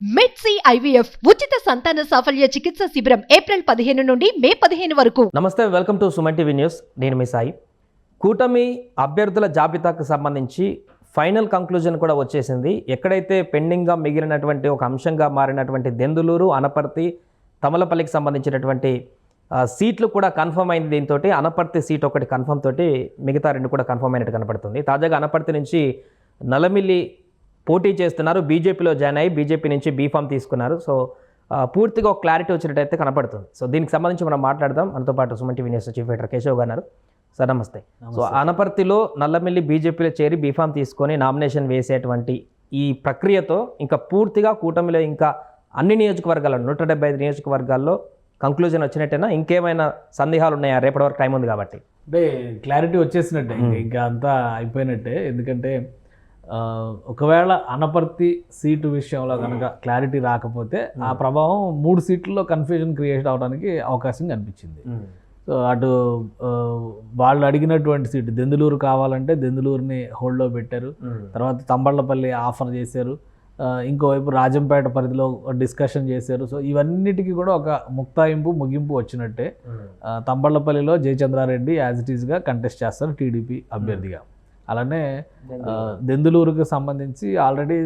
మెడ్సీ IVF ఉచిత సంతాన సాఫల్య చికిత్స శిబిరం ఏప్రిల్ పదిహేను నుండి మే పదిహేను వరకు. నమస్తే welcome to Suman TV news. నేను మీ సాయి. కూటమి అభ్యర్థుల జాబితాకు సంబంధించి ఫైనల్ కంక్లూజన్ కూడా వచ్చేసింది. ఎక్కడైతే పెండింగ్గా మిగిలినటువంటి ఒక అంశంగా మారినటువంటి దెందులూరు అనపర్తి తమలపల్లికి సంబంధించినటువంటి సీట్లు కూడా కన్ఫర్మ్ అయింది దీంతో అనపర్తి సీట్ ఒకటి కన్ఫర్మ్ తోటి మిగతా రెండు కూడా కన్ఫర్మ్ అయినట్టు కనపడుతుంది. తాజాగా అనపర్తి నుంచి నలమిల్లి పోటీ చేస్తున్నారు. బీజేపీలో జాయిన్ అయ్యి బీజేపీ నుంచి బీఫామ్ తీసుకున్నారు. సో పూర్తిగా ఒక క్లారిటీ వచ్చినట్టయితే కనపడుతుంది. సో దీనికి సంబంధించి మనం మాట్లాడదాం. మనతో పాటు Suman TV news chief editor Keshav గారు సార్ నమస్తే. సో అనపర్తిలో నల్లమిల్లి బీజేపీలో చేరి బీఫామ్ తీసుకొని నామినేషన్ వేసేటువంటి ఈ ప్రక్రియతో ఇంకా పూర్తిగా కూటమిలో ఇంకా అన్ని నియోజకవర్గాల్లో నూట డెబ్బై ఐదు నియోజకవర్గాల్లో కంక్లూజన్ వచ్చినట్టేనా? ఇంకేమైనా సందేహాలు ఉన్నాయా? రేపటి వరకు టైం ఉంది కాబట్టి. అంటే క్లారిటీ వచ్చేసినట్టే. ఇంకా అంతా అయిపోయినట్టే. ఎందుకంటే ఒకవేళ అనపర్తి సీటు విషయంలో కనుక క్లారిటీ రాకపోతే ఆ ప్రభావం మూడు సీట్లలో కన్ఫ్యూజన్ క్రియేట్ అవడానికి అవకాశం కనిపించింది. సో అటు వాళ్ళు అడిగినటువంటి సీటు దెందులూరు కావాలంటే దెందులూరుని హోల్డ్లో పెట్టారు. తర్వాత తంబళ్ళపల్లి ఆఫర్ చేశారు. ఇంకోవైపు రాజంపేట పరిధిలో డిస్కషన్ చేశారు. సో ఇవన్నిటికీ కూడా ఒక ముక్తాయింపు ముగింపు వచ్చినట్టే. తంబళ్ళపల్లిలో జయచంద్రారెడ్డి యాజ్ ఇట్ ఈస్గా కంటెస్ట్ చేస్తారు టీడీపీ అభ్యర్థిగా. అలానే దెందులూరుకు సంబంధించి ఆల్రెడీ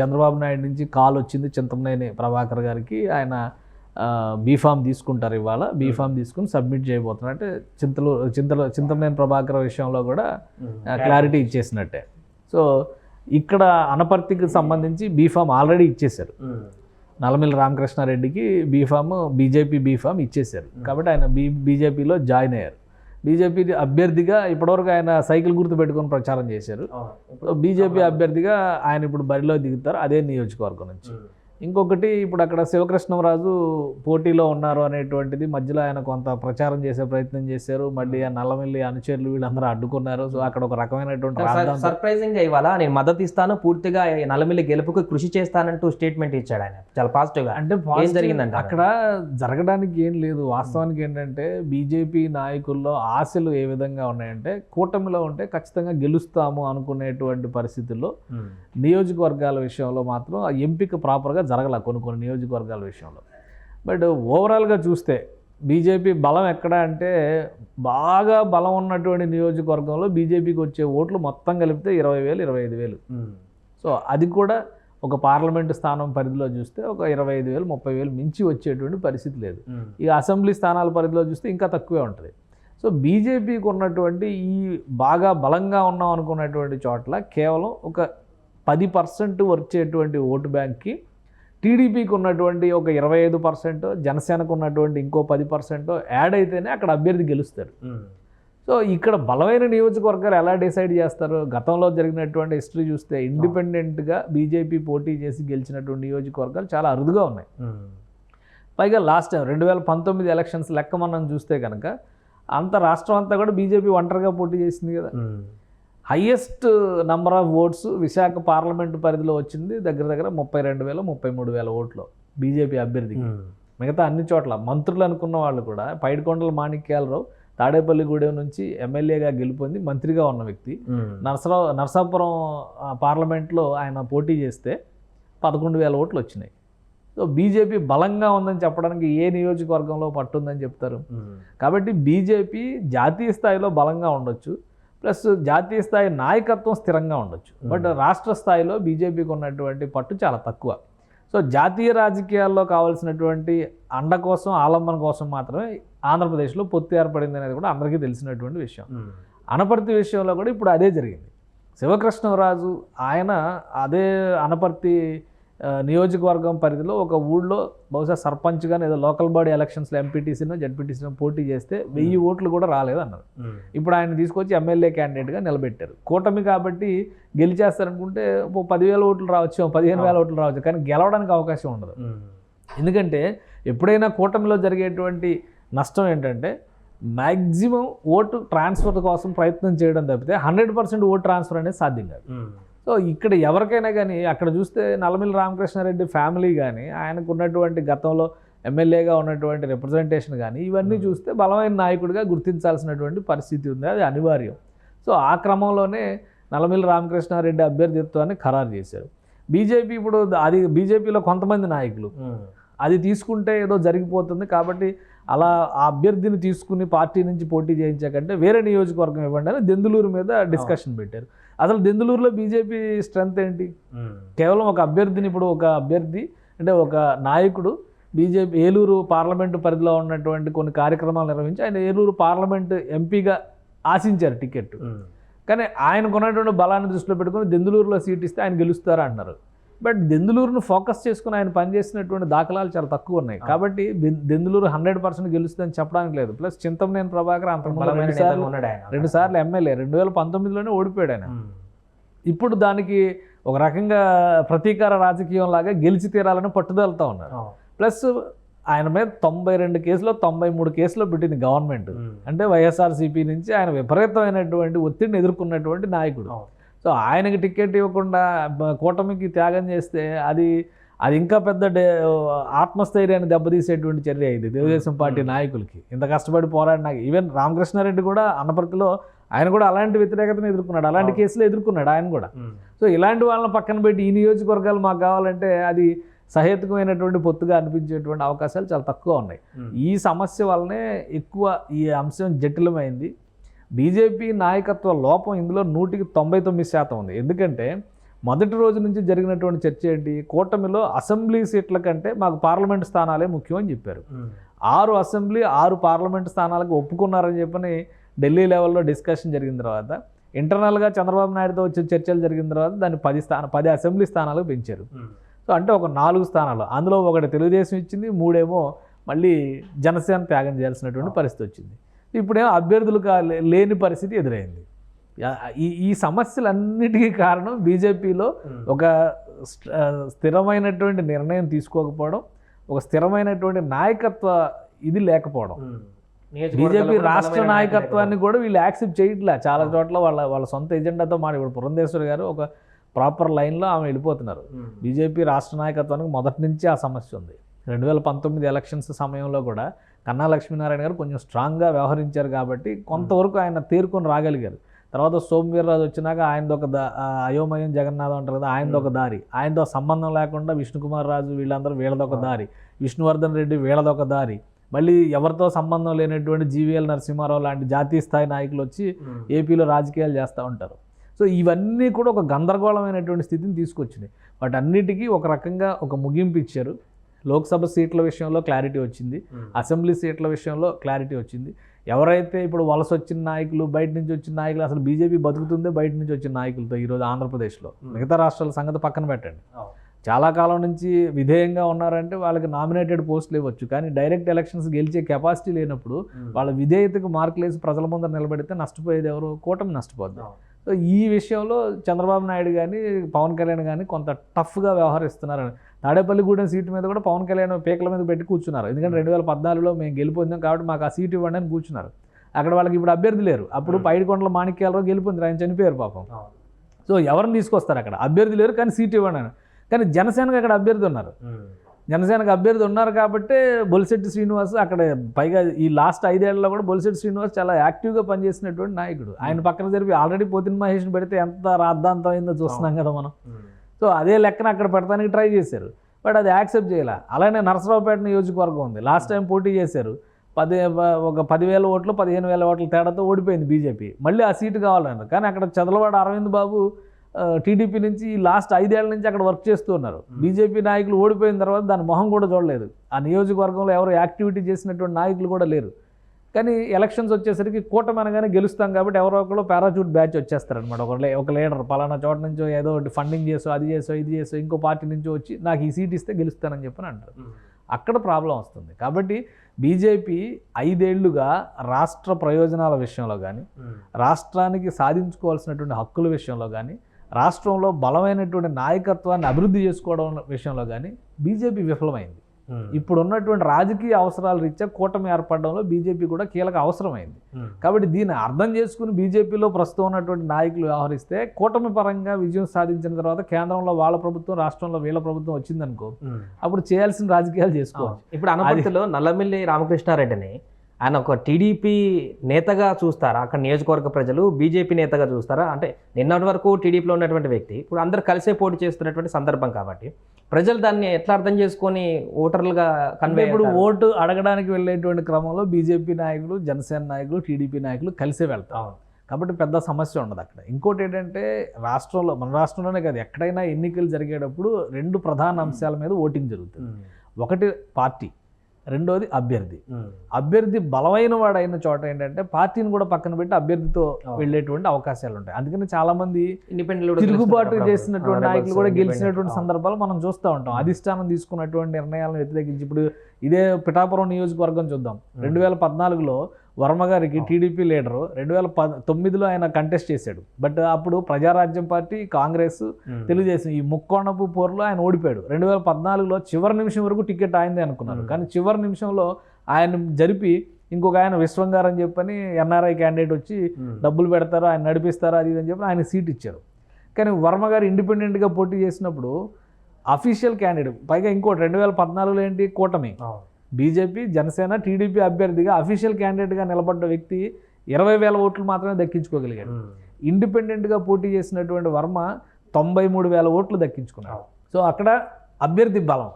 చంద్రబాబు నాయుడు నుంచి కాల్ వచ్చింది చింతమనేని ప్రభాకర్ గారికి. ఆయన బీఫామ్ తీసుకుంటారు ఇవాళ. బీఫామ్ తీసుకుని సబ్మిట్ చేయబోతున్నారు. అంటే చింతలు చింతలు చింతమనేని ప్రభాకర్ విషయంలో కూడా క్లారిటీ ఇచ్చేసినట్టే. సో ఇక్కడ అనపర్తికి సంబంధించి బీఫామ్ ఆల్రెడీ ఇచ్చేశారు. Nallamilli రామకృష్ణారెడ్డికి B form BJP B form ఇచ్చేశారు. కాబట్టి ఆయన బీ బీజేపీలో జాయిన్ అయ్యారు. బీజేపీ అభ్యర్థిగా ఇప్పటివరకు ఆయన సైకిల్ గుర్తు పెట్టుకొని ప్రచారం చేశారు. బీజేపీ అభ్యర్థిగా ఆయన ఇప్పుడు బరిలో దిగుతారు అదే నియోజకవర్గం నుంచి. ఇంకొకటి ఇప్పుడు అక్కడ శివకృష్ణరాజు పోటీలో ఉన్నారు అనేటువంటిది మధ్యలో ఆయన కొంత ప్రచారం చేసే ప్రయత్నం చేశారు. మళ్ళీ ఆ నల్లమిల్లి అనుచరులు వీళ్ళందరూ అడ్డుకున్నారు. సో అక్కడ ఒక రకమైనటువంటి సర్ప్రైజింగ్ ఇవాళ నేను మద్దతు ఇస్తాను. పూర్తిగా నల్లమిల్లి గెలుపుకు కృషి చేస్తానంటూ స్టేట్మెంట్ ఇచ్చాడు ఆయన. చాలా పాజిటివ్గా. అంటే ఏం జరిగిందంట అక్కడ జరగడానికి ఏం లేదు. వాస్తవానికి ఏంటంటే బీజేపీ నాయకుల్లో ఆశలు ఏ విధంగా ఉన్నాయంటే కూటమిలో ఉంటే ఖచ్చితంగా గెలుస్తాము అనుకునేటువంటి పరిస్థితుల్లో నియోజకవర్గాల విషయంలో మాత్రం ఆ ఎంపిక ప్రాపర్గా జరగల కొన్ని కొన్ని నియోజకవర్గాల విషయంలో. బట్ ఓవరాల్గా చూస్తే బీజేపీ బలం ఎక్కడ అంటే బాగా బలం ఉన్నటువంటి నియోజకవర్గంలో బీజేపీకి వచ్చే ఓట్లు మొత్తం కలిపితే ఇరవై వేలు ఇరవై ఐదు వేలు. సో అది కూడా ఒక పార్లమెంటు స్థానం పరిధిలో చూస్తే ఒక ఇరవై ఐదు వేలు ముప్పై వేలు మించి వచ్చేటువంటి పరిస్థితి లేదు. ఈ అసెంబ్లీ స్థానాల పరిధిలో చూస్తే ఇంకా తక్కువే ఉంటుంది. సో బీజేపీకి ఉన్నటువంటి ఈ బాగా బలంగా ఉన్నాం అనుకున్నటువంటి చోట్ల కేవలం ఒక పది పర్సెంట్ వచ్చేటువంటి ఓటు బ్యాంక్కి టీడీపీకి ఉన్నటువంటి ఒక ఇరవై ఐదు పర్సెంట్ జనసేనకు ఉన్నటువంటి ఇంకో పది పర్సెంట్ యాడ్ అయితేనే అక్కడ అభ్యర్థి గెలుస్తారు సో ఇక్కడ బలమైన నియోజకవర్గాలు ఎలా డిసైడ్ చేస్తారు? గతంలో జరిగినటువంటి హిస్టరీ చూస్తే ఇండిపెండెంట్గా బీజేపీ పోటీ చేసి గెలిచినటువంటి నియోజకవర్గాలు చాలా అరుదుగా ఉన్నాయి. పైగా లాస్ట్ టైం రెండు వేల పంతొమ్మిది ఎలక్షన్స్ లెక్క మనం చూస్తే కనుక అంత రాష్ట్రం అంతా కూడా బీజేపీ ఒంటరిగా పోటీ చేసింది కదా. Highest number of votes Visakha parliament పరిధిలో వచ్చింది దగ్గర దగ్గర ముప్పై రెండు వేల ముప్పై మూడు వేల ఓట్లు బీజేపీ అభ్యర్థికి. మిగతా అన్ని చోట్ల మంత్రులు అనుకున్న వాళ్ళు కూడా పైడికొండల మాణిక్యాలరావు తాడేపల్లిగూడెం నుంచి ఎమ్మెల్యేగా గెలుపొంది మంత్రిగా ఉన్న వ్యక్తి. నరసరావు నరసాపురం పార్లమెంట్లో ఆయన పోటీ చేస్తే పదకొండు వేల ఓట్లు వచ్చినాయి. సో బీజేపీ బలంగా ఉందని చెప్పడానికి ఏ నియోజకవర్గంలో పట్టుందని చెప్తారు. కాబట్టి బీజేపీ జాతీయ స్థాయిలో బలంగా ఉండొచ్చు. ప్లస్ జాతీయ స్థాయి నాయకత్వం స్థిరంగా ఉండొచ్చు. బట్ రాష్ట్ర స్థాయిలో బీజేపీకి ఉన్నటువంటి పట్టు చాలా తక్కువ. సో జాతీయ రాజకీయాల్లో కావాల్సినటువంటి అండ కోసం ఆలంబన కోసం మాత్రమే ఆంధ్రప్రదేశ్లో పొత్తు ఏర్పడింది అనేది కూడా అందరికీ తెలిసినటువంటి విషయం. అనపర్తి విషయంలో కూడా ఇప్పుడు అదే జరిగింది. శివకృష్ణరాజు ఆయన అదే అనపర్తి నియోజకవర్గం పరిధిలో ఒక ఊళ్ళో బహుశా సర్పంచ్గా ఏదో లోకల్ బాడీ ఎలక్షన్స్లో ఎంపీటీసీనో జడ్పీటీసీనో పోటీ చేస్తే వెయ్యి ఓట్లు కూడా రాలేదన్నారు. ఇప్పుడు ఆయన తీసుకొచ్చి ఎమ్మెల్యే క్యాండిడేట్గా నిలబెట్టారు. కూటమి కాబట్టి గెలిచేస్తారనుకుంటే ఓ పదివేల ఓట్లు రావచ్చు పదిహేను వేల ఓట్లు రావచ్చు కానీ గెలవడానికి అవకాశం ఉండదు. ఎందుకంటే ఎప్పుడైనా కూటమిలో జరిగేటువంటి నష్టం ఏంటంటే మ్యాక్సిమం ఓటు ట్రాన్స్ఫర్ కోసం ప్రయత్నం చేయడం తప్పితే హండ్రెడ్ పర్సెంట్ ఓటు ట్రాన్స్ఫర్ అనేది సాధ్యం కాదు. సో ఇక్కడ ఎవరికైనా కానీ అక్కడ చూస్తే నల్లమిల్లి రామకృష్ణారెడ్డి ఫ్యామిలీ కానీ ఆయనకు ఉన్నటువంటి గతంలో ఎమ్మెల్యేగా ఉన్నటువంటి రిప్రజెంటేషన్ కానీ ఇవన్నీ చూస్తే బలమైన నాయకుడిగా గుర్తించాల్సినటువంటి పరిస్థితి ఉంది. అది అనివార్యం. సో ఆ క్రమంలోనే నల్లమిల్లి రామకృష్ణారెడ్డి అభ్యర్థిత్వాన్ని ఖరారు చేశారు. బీజేపీ ఇప్పుడు అది బీజేపీలో కొంతమంది నాయకులు. అది తీసుకుంటే ఏదో జరిగిపోతుంది కాబట్టి అలా ఆ అభ్యర్థిని తీసుకుని పార్టీ నుంచి పోటీ చేయించాకంటే వేరే నియోజకవర్గం ఇవ్వండి అని దెందులూరు మీద డిస్కషన్ పెట్టారు. అసలు దెందులూరులో బీజేపీ స్ట్రెంత్ ఏంటి? కేవలం ఒక అభ్యర్థిని ఇప్పుడు ఒక అభ్యర్థి అంటే ఒక నాయకుడు బీజేపీ ఏలూరు పార్లమెంటు పరిధిలో ఉన్నటువంటి కొన్ని కార్యక్రమాలు నిర్వహించి ఆయన ఏలూరు పార్లమెంటు ఎంపీగా ఆశించారు టికెట్ కానీ ఆయనకు ఉన్నటువంటి బలాన్ని దృష్టిలో పెట్టుకుని దెందులూరులో సీట్ ఇస్తే ఆయన గెలుస్తారా అంటున్నారు. బట్ దెందులూరును ఫోకస్ చేసుకుని ఆయన పనిచేసినటువంటి దాఖలాలు చాలా తక్కువ ఉన్నాయి. కాబట్టి దెందులూరు హండ్రెడ్ పర్సెంట్ గెలుస్తుందని చెప్పడానికి లేదు. ప్లస్ చింతమనేని ప్రభాకర్ అంతకుముందు రెండు సార్లు రెండు సార్లు ఎమ్మెల్యే. రెండు వేల పంతొమ్మిదిలోనే ఓడిపోయాడు ఆయన. ఇప్పుడు దానికి ఒక రకంగా ప్రతీకార రాజకీయం లాగా గెలిచి తీరాలని పట్టుదలతో ఉన్నారు. ప్లస్ ఆయన మీద తొంభై రెండు కేసులో తొంభై మూడు కేసులో పెట్టింది గవర్నమెంట్. అంటే వైఎస్ఆర్సీపీ నుంచి ఆయన విపరీతమైనటువంటి ఒత్తిడిని ఎదుర్కొన్నటువంటి నాయకుడు. సో ఆయనకి టికెట్ ఇవ్వకుండా కూటమికి త్యాగం చేస్తే అది అది ఇంకా పెద్ద డే ఆత్మస్థైర్యాన్ని దెబ్బతీసేటువంటి చర్య ఇది తెలుగుదేశం పార్టీ నాయకులకి. ఇంత కష్టపడి పోరాడిన ఈవెన్ రామకృష్ణారెడ్డి కూడా అన్నపర్తిలో ఆయన కూడా అలాంటి వ్యతిరేకతను ఎదుర్కొన్నాడు అలాంటి. కేసులు ఎదుర్కొన్నాడు ఆయన కూడా. సో ఇలాంటి వాళ్ళని పక్కన పెట్టి ఈ నియోజకవర్గాలు మాకు కావాలంటే అది సహేతుకమైనటువంటి పొత్తుగా అనిపించేటువంటి అవకాశాలు చాలా తక్కువ ఉన్నాయి. ఈ సమస్య వల్లనే ఎక్కువ ఈ అంశం జటిలమైంది. బీజేపీ నాయకత్వ లోపం ఇందులో నూటికి తొంభై తొమ్మిది శాతం ఉంది. ఎందుకంటే మొదటి రోజు నుంచి జరిగినటువంటి చర్చ ఏంటి? కూటమిలో అసెంబ్లీ సీట్ల కంటే మాకు పార్లమెంట్ స్థానాలే ముఖ్యం అని చెప్పారు. ఆరు అసెంబ్లీ ఆరు పార్లమెంట్ స్థానాలకు ఒప్పుకున్నారని చెప్పని ఢిల్లీ లెవెల్లో డిస్కషన్ జరిగిన తర్వాత ఇంటర్నల్గా చంద్రబాబు నాయుడుతో వచ్చిన చర్చలు జరిగిన తర్వాత దాన్ని పది స్థాన పది అసెంబ్లీ స్థానాలకు పెంచారు. సో అంటే ఒక నాలుగు స్థానాలు. అందులో ఒకటి తెలుగుదేశం ఇచ్చింది మూడేమో మళ్ళీ జనసేన త్యాగం చేయాల్సినటువంటి పరిస్థితి వచ్చింది. ఇప్పుడేమో అభ్యర్థులు కా లేని పరిస్థితి ఎదురైంది. ఈ ఈ సమస్యలన్నిటికీ కారణం బీజేపీలో ఒక స్థిరమైనటువంటి నిర్ణయం తీసుకోకపోవడం ఒక స్థిరమైనటువంటి నాయకత్వ ఇది లేకపోవడం. బీజేపీ రాష్ట్ర నాయకత్వాన్ని కూడా వీళ్ళు యాక్సెప్ట్ చేయట్లే. చాలా చోట్ల వాళ్ళ వాళ్ళ సొంత ఎజెండాతో మాట ఇప్పుడు పురంధేశ్వరి గారు ఒక ప్రాపర్ లైన్లో ఆమె వెళ్ళిపోతున్నారు. బీజేపీ రాష్ట్ర నాయకత్వానికి మొదటి నుంచి ఆ సమస్య ఉంది. రెండు వేల పంతొమ్మిది ఎలక్షన్స్ సమయంలో కూడా కన్నా లక్ష్మీనారాయణ గారు కొంచెం స్ట్రాంగ్గా వ్యవహరించారు కాబట్టి కొంతవరకు ఆయన తేరుకొని రాగలిగారు. తర్వాత సోమవీర్రాజు వచ్చినాక ఆయనది ఒక దా అయోమయం జగన్నాథం అంటారు కదా ఆయనది ఒక దారి. ఆయనతో సంబంధం లేకుండా విష్ణుకుమార్ రాజు వీళ్ళందరూ వీళ్ళదొక దారి. విష్ణువర్ధన్ రెడ్డి వీళ్ళదొక దారి. మళ్ళీ ఎవరితో సంబంధం లేనటువంటి జీవీఎల్ నరసింహారావు లాంటి జాతీయ స్థాయి నాయకులు వచ్చి ఏపీలో రాజకీయాలు చేస్తూ ఉంటారు. సో ఇవన్నీ కూడా ఒక గందరగోళమైనటువంటి స్థితిని తీసుకొచ్చినాయి. వాటి అన్నిటికీ ఒక రకంగా ఒక ముగింపు ఇచ్చారు. లోక్సభ సీట్ల విషయంలో క్లారిటీ వచ్చింది. అసెంబ్లీ సీట్ల విషయంలో క్లారిటీ వచ్చింది. ఎవరైతే ఇప్పుడు వలస వచ్చిన నాయకులు బయట నుంచి వచ్చిన నాయకులు అసలు బీజేపీ బతుకుతుందే బయట నుంచి వచ్చిన నాయకులతో ఈరోజు ఆంధ్రప్రదేశ్లో. మిగతా రాష్ట్రాల సంగతి పక్కన పెట్టండి. చాలా కాలం నుంచి విధేయంగా ఉన్నారంటే వాళ్ళకి నామినేటెడ్ పోస్టులు ఇవ్వచ్చు. కానీ డైరెక్ట్ ఎలక్షన్స్ గెలిచే కెపాసిటీ లేనప్పుడు వాళ్ళ విధేయతకు మార్కులు వేసి ప్రజల ముందర నిలబెడితే నష్టపోయేది ఎవరు? కూటమి నష్టపోద్ది. ఈ విషయంలో చంద్రబాబు నాయుడు కానీ పవన్ కళ్యాణ్ కానీ కొంత టఫ్గా వ్యవహరిస్తున్నారు తాడేపల్లిగూడెం సీటు మీద కూడా పవన్ కళ్యాణ్ పీకల మీద పెట్టి కూర్చున్నారు. ఎందుకంటే రెండు వేల పద్నాలుగులో మేము గెలిపోయిందాం కాబట్టి మాకు ఆ సీటు ఇవ్వండి అని కూర్చున్నారు. అక్కడ వాళ్ళకి ఇప్పుడు అభ్యర్థి లేరు. అప్పుడు పైడికొండల మాణిక్యాలరావు గెలిపోయింది ఆయన చనిపోయారు పాపం. సో ఎవరిని తీసుకొస్తారు అక్కడ? అభ్యర్థి లేరు కానీ సీటు ఇవ్వండి అని. కానీ జనసేనకు అక్కడ అభ్యర్థి ఉన్నారు. జనసేనకు అభ్యర్థి ఉన్నారు కాబట్టి బొలిశెట్టి శ్రీనివాస్ అక్కడ పైగా ఈ లాస్ట్ ఐదేళ్ళలో కూడా బొలిశెట్టి శ్రీనివాస్ చాలా యాక్టివ్గా పనిచేసినటువంటి నాయకుడు. ఆయన పక్కన జరిపి ఆల్రెడీ పోతిన మహేష్ని పెడితే ఎంత రాద్ధాంతం అయిందో చూస్తున్నాం కదా మనం. సో అదే లెక్కన అక్కడ పెడతానికి ట్రై చేశారు. బట్ అది యాక్సెప్ట్ చేయాల. అలానే నరసరావుపేట నియోజకవర్గం ఉంది. లాస్ట్ టైం పోటీ చేశారు. పది ఒక పదివేల ఓట్లు పదిహేను వేల ఓట్ల తేడాతో ఓడిపోయింది బీజేపీ. మళ్ళీ ఆ సీటు కావాలన్నారు. కానీ అక్కడ చదలవాడ అరవింద్ బాబు టీడీపీ నుంచి లాస్ట్ ఐదేళ్ళ నుంచి అక్కడ వర్క్ చేస్తూ ఉన్నారు. బీజేపీ నాయకులు ఓడిపోయిన తర్వాత దాని మొహం కూడా చూడలేదు. ఆ నియోజకవర్గంలో ఎవరు యాక్టివిటీ చేసినటువంటి నాయకులు కూడా లేరు. కానీ ఎలక్షన్స్ వచ్చేసరికి కూటమి అనగానే గెలుస్తాం కాబట్టి ఎవరో ఒకరు పారాచూట్ బ్యాచ్ వచ్చేస్తారనమాట ఒక లే ఒక లీడర్ పలానా చోట నుంచో ఏదో ఒకటి ఫండింగ్ చేసో అది చేసో ఇది చేసో ఇంకో పార్టీ నుంచో వచ్చి నాకు ఈ సీట్ ఇస్తే గెలుస్తానని చెప్పని అంటారు. అక్కడ ప్రాబ్లం వస్తుంది. కాబట్టి బీజేపీ ఐదేళ్ళుగా రాష్ట్ర ప్రయోజనాల విషయంలో కానీ రాష్ట్రానికి సాధించుకోవాల్సినటువంటి హక్కుల విషయంలో కానీ రాష్ట్రంలో బలమైనటువంటి నాయకత్వాన్ని అభివృద్ధి చేసుకోవడం విషయంలో కానీ బీజేపీ విఫలమైంది. ఇప్పుడు ఉన్నటువంటి రాజకీయ అవసరాల రీత్యా కూటమి ఏర్పడడంలో బీజేపీ కూడా కీలక అవసరమైంది. కాబట్టి దీన్ని అర్థం చేసుకుని బీజేపీలో ప్రస్తుతం ఉన్నటువంటి నాయకులు వ్యవహరిస్తే కూటమి పరంగా విజయం సాధించిన తర్వాత కేంద్రంలో వాళ్ళ ప్రభుత్వం రాష్ట్రంలో వీళ్ళ ప్రభుత్వం వచ్చిందనుకో అప్పుడు చేయాల్సిన రాజకీయాలు చేసుకోవాలి. ఇప్పుడు అనపర్తిలో నల్లమిల్లి రామకృష్ణారెడ్డిని ఆయన ఒక టీడీపీ నేతగా చూస్తారా? అక్కడ నియోజకవర్గ ప్రజలు బీజేపీ నేతగా చూస్తారా? అంటే నిన్నటి వరకు టీడీపీలో ఉన్నటువంటి వ్యక్తి ఇప్పుడు అందరు కలిసే పోటీ చేస్తున్నటువంటి సందర్భం కాబట్టి ప్రజలు దాన్ని ఎట్లా అర్థం చేసుకొని ఓటర్లుగా కన్వే ఇప్పుడు ఓటు అడగడానికి వెళ్ళేటువంటి క్రమంలో బీజేపీ నాయకులు జనసేన నాయకులు టీడీపీ నాయకులు కలిసే వెళ్తారు. కాబట్టి పెద్ద సమస్య ఉండదు అక్కడ. ఇంకోటి ఏంటంటే రాష్ట్రంలో మన రాష్ట్రంలోనే కాదు ఎక్కడైనా ఎన్నికలు జరిగేటప్పుడు రెండు ప్రధాన అంశాల మీద ఓటింగ్ జరుగుతుంది. ఒకటి పార్టీ. రెండోది అభ్యర్థి. అభ్యర్థి బలమైన వాడు అయిన చోట ఏంటంటే పార్టీని కూడా పక్కన పెట్టి అభ్యర్థితో వెళ్ళేటువంటి అవకాశాలు ఉంటాయి. అందుకని చాలా మంది ఇండిపెండెంట్ తిరుగుబాటు చేసినటువంటి నాయకులు కూడా గెలిచినటువంటి సందర్భాలు మనం చూస్తూ ఉంటాం. అధిష్టానం తీసుకున్నటువంటి నిర్ణయాలను వ్యతిరేకించి ఇప్పుడు ఇదే పిఠాపురం నియోజకవర్గం చూద్దాం. రెండు వేల పద్నాలుగులో వర్మ గారికి టీడీపీ లీడరు రెండు వేల ప తొమ్మిదిలో ఆయన కంటెస్ట్ చేశాడు. బట్ అప్పుడు ప్రజారాజ్యం పార్టీ కాంగ్రెస్ తెలుగుదేశం ఈ ముక్కోణపు పోరులో ఆయన ఓడిపోయాడు. రెండు వేల పద్నాలుగులో చివరి నిమిషం వరకు టికెట్ ఆయనదే అనుకున్నారు. కానీ చివరి నిమిషంలో ఆయన జరిపి ఇంకొక ఆయన విశ్వం గారు అని చెప్పని ఎన్ఆర్ఐ క్యాండిడేట్ వచ్చి డబ్బులు పెడతారు ఆయన నడిపిస్తారు అది ఇది అని చెప్పి ఆయన సీట్ ఇచ్చారు. కానీ వర్మ గారు ఇండిపెండెంట్గా పోటీ చేసినప్పుడు అఫీషియల్ క్యాండిడేట్ పైగా ఇంకోటి రెండు వేల పద్నాలుగులో ఏంటి? కూటమి. బీజేపీ జనసేన టీడీపీ అభ్యర్థిగా అఫీషియల్ క్యాండిడేట్గా నిలబడ్డ వ్యక్తి ఇరవై వేల ఓట్లు మాత్రమే దక్కించుకోగలిగాడు. ఇండిపెండెంట్గా పోటీ చేసినటువంటి వర్మ తొంభై మూడు వేల ఓట్లు దక్కించుకున్నాడు. సో అక్కడ అభ్యర్థి బలం.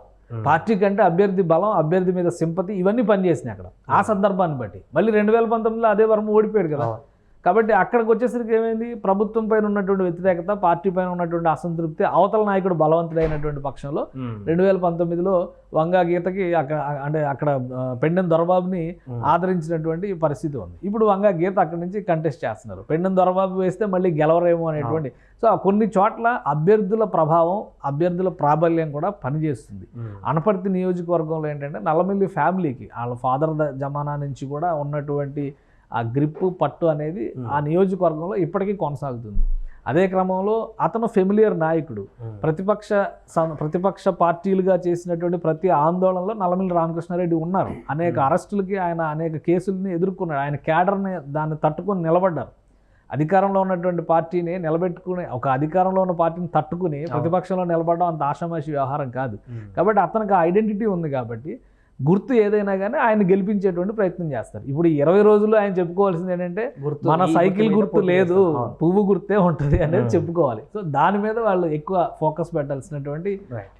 పార్టీ కంటే అభ్యర్థి బలం అభ్యర్థి మీద సింపతి ఇవన్నీ పనిచేసినాయి అక్కడ. ఆ సందర్భాన్ని బట్టి. మళ్ళీ రెండు వేల పంతొమ్మిదిలో అదే వర్మ ఓడిపోయాడు కదా. కాబట్టి అక్కడికి వచ్చేసరికి ఏమైంది? ప్రభుత్వం పైన ఉన్నటువంటి వ్యతిరేకత పార్టీ పైన ఉన్నటువంటి అసంతృప్తి అవతల నాయకుడు బలవంతుడైనటువంటి పక్షంలో రెండు వేల పంతొమ్మిదిలో వంగా గీతకి అక్కడ అంటే అక్కడ పెండెం దొరబాబుని ఆదరించినటువంటి పరిస్థితి ఉంది. ఇప్పుడు వంగా గీత అక్కడి నుంచి కంటెస్ట్ చేస్తున్నారు. పెండెం దొరబాబు వేస్తే మళ్ళీ గెలవరేమో అనేటువంటి సో కొన్ని చోట్ల అభ్యర్థుల ప్రభావం అభ్యర్థుల ప్రాబల్యం కూడా పనిచేస్తుంది. అనపర్తి నియోజకవర్గంలో ఏంటంటే నల్లమిల్లి ఫ్యామిలీకి వాళ్ళ ఫాదర్ జమానా నుంచి కూడా ఉన్నటువంటి ఆ గ్రిప్ పట్టు అనేది ఆ నియోజకవర్గంలో ఇప్పటికీ కొనసాగుతుంది. అదే క్రమంలో అతను ఫెమిలియర్ నాయకుడు. ప్రతిపక్ష సం- ప్రతిపక్ష పార్టీలుగా చేసినటువంటి ప్రతి ఆందోళనలో నల్లమిల్లి రామకృష్ణారెడ్డి ఉన్నారు. అనేక అరెస్టులకి ఆయన అనేక కేసుల్ని ఎదుర్కొన్నాడు. ఆయన క్యాడర్ని దాన్ని తట్టుకొని నిలబడ్డారు. అధికారంలో ఉన్నటువంటి పార్టీని నిలబెట్టుకుని ఒక అధికారంలో ఉన్న పార్టీని తట్టుకుని ప్రతిపక్షంలో నిలబడడం అంత ఆషామాషి వ్యవహారం కాదు. కాబట్టి అతనికి ఆ ఐడెంటిటీ ఉంది కాబట్టి గుర్తు ఏదైనా కానీ ఆయన గెలిపించేటువంటి ప్రయత్నం చేస్తారు ఇప్పుడు ఈ ఇరవై రోజుల్లో ఆయన చెప్పుకోవాల్సింది ఏంటంటే గుర్తు మన సైకిల్ గుర్తు లేదు. పువ్వు గుర్తే ఉంటుంది అనేది. చెప్పుకోవాలి సో దాని మీద వాళ్ళు ఎక్కువ ఫోకస్ పెట్టాల్సినటువంటి.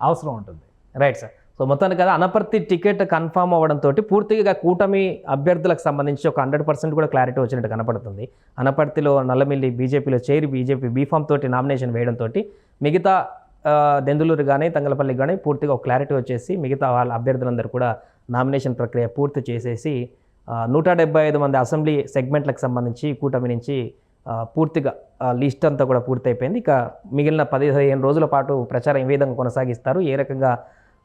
అవసరం ఉంటుంది రైట్ సార్ సో మొత్తానికి కదా అనపర్తి టికెట్ కన్ఫామ్ అవ్వడంతో పూర్తిగా కూటమి అభ్యర్థులకు సంబంధించి ఒక హండ్రెడ్ పర్సెంట్ కూడా క్లారిటీ వచ్చినట్టు కనపడుతుంది అనపర్తిలో నల్లమిల్లి బీజేపీలో చేరి బీజేపీ బీఫామ్ తోటి నామినేషన్ వేయడంతో మిగతా దెందులూరు కానీ తంగలపల్లి కానీ పూర్తిగా ఒక క్లారిటీ వచ్చేసి మిగతా వాళ్ళ అభ్యర్థులందరూ కూడా నామినేషన్ ప్రక్రియ పూర్తి చేసేసి నూట డెబ్బై ఐదు మంది అసెంబ్లీ సెగ్మెంట్లకు సంబంధించి కూటమి నుంచి పూర్తిగా లిస్ట్ అంతా కూడా పూర్తయిపోయింది. ఇక మిగిలిన పదిహేను రోజుల పాటు ప్రచారం ఏ విధంగా కొనసాగిస్తారు. ఏ రకంగా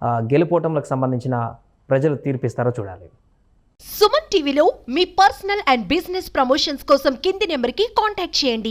ఆ, గెలుపోటములకు సంబంధించిన ప్రజలు తీర్పిస్తారో చూడాలి. సుమన్ టీవీలో మీ పర్సనల్ అండ్ బిజినెస్ ప్రమోషన్స్ కోసం కింది నెంబర్కి కాంటాక్ట్ చేయండి.